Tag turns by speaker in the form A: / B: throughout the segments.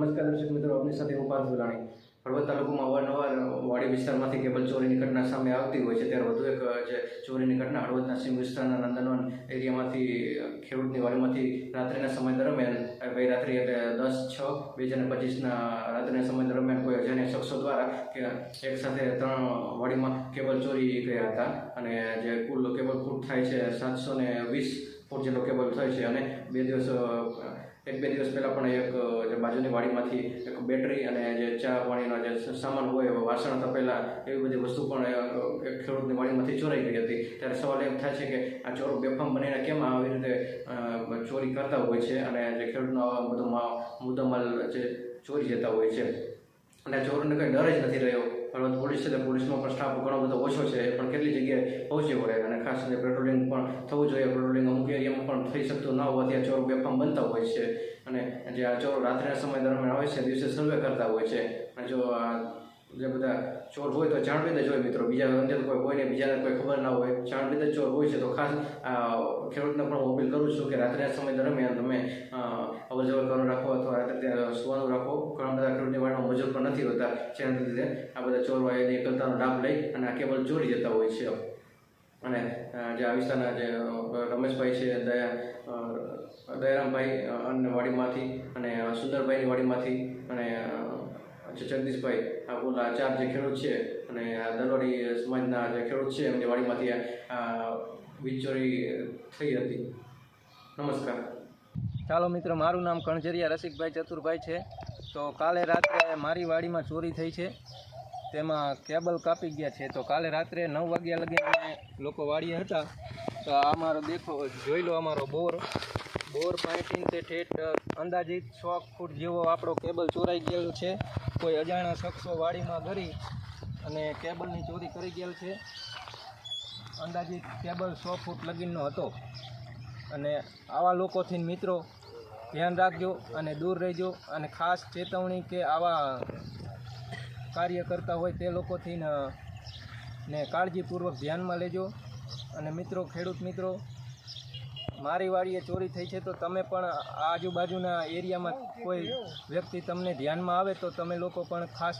A: નમસ્કાર દર્શક મિત્રો, આપની સાથે હું પાર્થ ગુલાણી. હળવદ તાલુકામાં અવારનવાર વાડી વિસ્તારમાંથી કેબલ ચોરીની ઘટના સામે આવતી હોય છે. ત્યારે વધુ એક જે ચોરીની ઘટના હળવદના સિંહ વિસ્તારના નંદનવન એરિયામાંથી ખેડૂતની વાડીમાંથી રાત્રિના સમય દરમિયાન ગઈ રાત્રિ એટલે દસ, છ, બે હજાર પચીસના રાત્રિના સમય દરમિયાન કોઈ અજાણ્યા શખ્સો દ્વારા કે એક સાથે ત્રણ વાડીમાં કેબલ ચોરી ગયા હતા. અને જે કુલ કેબલ ફૂટ થાય છે સાતસો ને વીસ ફૂટ જેટલો કેબલ થાય છે અને બે દિવસ એક બે દિવસ પહેલાં પણ એક, જે બાજુની વાડીમાંથી એક બેટરી અને જે ચા પાણીનો જે સામાન હોય વાસણ તપેલા એવી બધી વસ્તુ પણ એક ખેડૂતની વાડીમાંથી ચોરાઈ ગઈ હતી. ત્યારે સવાલ એમ થાય છે કે આ ચોરો બેફામ બનીને કેમ આવી રીતે ચોરી કરતા હોય છે અને જે ખેડૂતનો બધો મુદ્દામાલ જે ચોરી જતા હોય છે? અને ચોરોને કંઈ ડર જ નથી રહ્યો. પણ પોલીસ છે તે પોલીસમાં પણ સ્ટાફ ઘણો બધો ઓછો છે. પણ કેટલી જગ્યાએ પહોંચી વળે અને ખાસ કરીને પેટ્રોલિંગ પણ થવું જોઈએ. પેટ્રોલિંગ અમુક એરિયામાં પણ થઈ શકતું ન હોવાથી આ ચોરો બેફામ બનતા હોય છે. અને જે આ ચોરો રાત્રિના સમય દરમિયાન આવે છે, દિવસે સર્વે કરતા હોય છે. અને જો આ જે બધા ચોર હોય તો જાણવી જ હોય મિત્રો. બીજા અંદર કોઈ કોઈને બીજાને કોઈ ખબર ના હોય જાણવી જ ચોર હોય છે. તો ખાસ ખેડૂતને પણ હું અપીલ કરું છું કે રાત્રિના સમય દરમિયાન તમે અવર જવર કરવાનું રાખો અથવા રાત્રે ત્યાં સુવાનું રાખો. ઘણા બધા ખેડૂતની વાળમાં મજૂર પણ નથી હોતા. જેના લીધે આ બધા ચોર હોય એની એકલતાનો લાભ લઈ અને આ કેબલ ચોરી જતા હોય છે. અને જે આ વિસ્તારના જે રમેશભાઈ છે દયા દયારામભાઈ અ, અન્ય વાડીમાંથી અને સુંદરભાઈની વાડીમાંથી અને અ, જગદીશભાઈ આ કુલ ચાર જે ખેડૂત છે અને દલવાડી સમાજના જે ખેડૂત છે એમની વાડીમાંથી વીજ ચોરી થઈ હતી. નમસ્કાર.
B: ચાલો મિત્રો મારું નામ કણજરિયા રસિકભાઈ ચતુરભાઈ છે. તો કાલે રાત્રે મારી વાડીમાં ચોરી થઈ છે. તેમાં કેબલ કાપી ગયા છે. તો કાલે રાત્રે નવ વાગ્યા લગીને લોકો વાડીએ હતા. તો અમારો દેખો જોઈ લો અમારો બોર. બોર તે ઠેઠ અંદાજિત સો ફૂટ જેવો આપણો કેબલ ચોરાઈ ગયેલો છે. કોઈ અજાણ્યા શખ્સો વાડીમાં ગરી અને કેબલની ચોરી કરી ગયેલ છે. અંદાજિત કેબલ સો ફૂટ લગીનનો હતો. અને આવા લોકોથી મિત્રો, ધ્યાન રાખજો અને દૂર રહેજો. અને ખાસ ચેતવણી કે આવા કાર્ય કરતા હોય તે લોકોથી ને કાળજીપૂર્વક ધ્યાનમાં લેજો. અને મિત્રો, ખેડૂત મિત્રો મારી વાડીએ ચોરી થઈ છે તો તમે પણ આજુબાજુના એરિયામાં કોઈ વ્યક્તિ તમને ધ્યાનમાં આવે તો તમે લોકો પણ ખાસ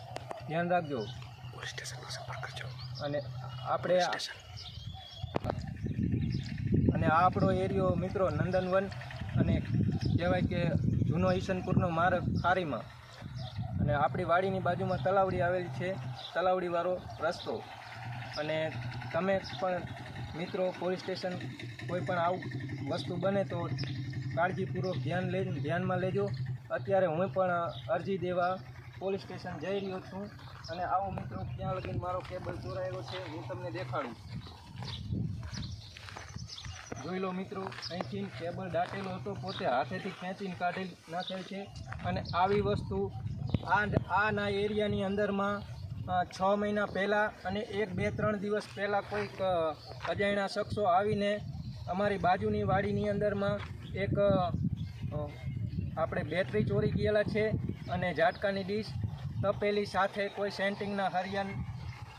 B: ધ્યાન રાખજો. અને આપણે અને આ આપણો એરિયો મિત્રો નંદનવન અને કહેવાય કે જૂનો ઈશનપુરનો માર્ગ ખારીમાં. અને આપણી વાડીની બાજુમાં તલાવડી આવેલી છે તલાવડીવાળો રસ્તો. અને તમે પણ મિત્રો પોલીસ સ્ટેશન કોઈ પણ આવું વસ્તુ બને તો કાળજીપૂર્વક ધ્યાન લે, ધ્યાનમાં લેજો. અત્યારે હું પણ અરજી દેવા પોલીસ સ્ટેશન જઈ રહ્યો છું. અને આવો મિત્રો ક્યાં લગીને મારો કેબલ ચોરાયેલો છે, હું તમને દેખાડું. જોઈ લો મિત્રો, અહીંથી કેબલ દાટેલો હતો, પોતે હાથેથી ખેંચીને કાઢી નાખેલ છે. અને આવી વસ્તુ આ આના એરિયાની અંદરમાં છ મહિના પહેલાં અને એક, બે, ત્રણ દિવસ પહેલાં કોઈક અજાણ્યા શખ્સો આવીને અમારી બાજુની વાડીની અંદરમાં એક આપણે બેટરી ચોરી ગયેલા છે અને ઝાટકાની ડીશ તપેલી સાથે કોઈ સેન્ટિંગના હરિયાન,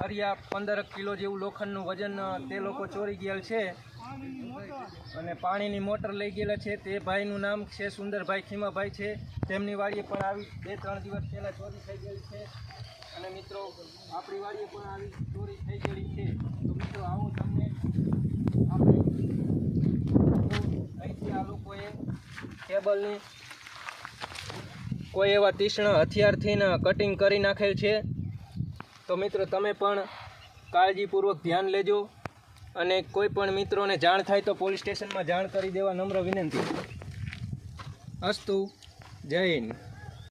B: હરિયા પંદર કિલો જેવું લોખંડનું વજન તે લોકો ચોરી ગયેલ છે. અને પાણીની મોટર લઈ ગયેલા છે. તે ભાઈનું નામ છે સુંદરભાઈ ખીમાભાઈ છે. તેમની વાડીએ પણ આવી બે, ત્રણ દિવસ પહેલાં ચોરી થઈ ગયેલી છે. અને મિત્રો, આપણી વાડીએ પણ આવી ચોરી થઈ ગયેલી છે. તો મિત્રો, આવો તમને અહીંથી આ લોકોએ ટેબલની કોઈ એવા તીક્ષ્ણ હથિયારથી કટિંગ કરી નાખેલ છે. તો મિત્રો, તમે પણ કાળજીપૂર્વક ધ્યાન લેજો અને કોઈ પણ મિત્રોને જાણ થાય તો પોલીસ સ્ટેશનમાં જાણ કરી દેવા નમ્ર વિનંતી. અસ્તુ, જય હિન્દ.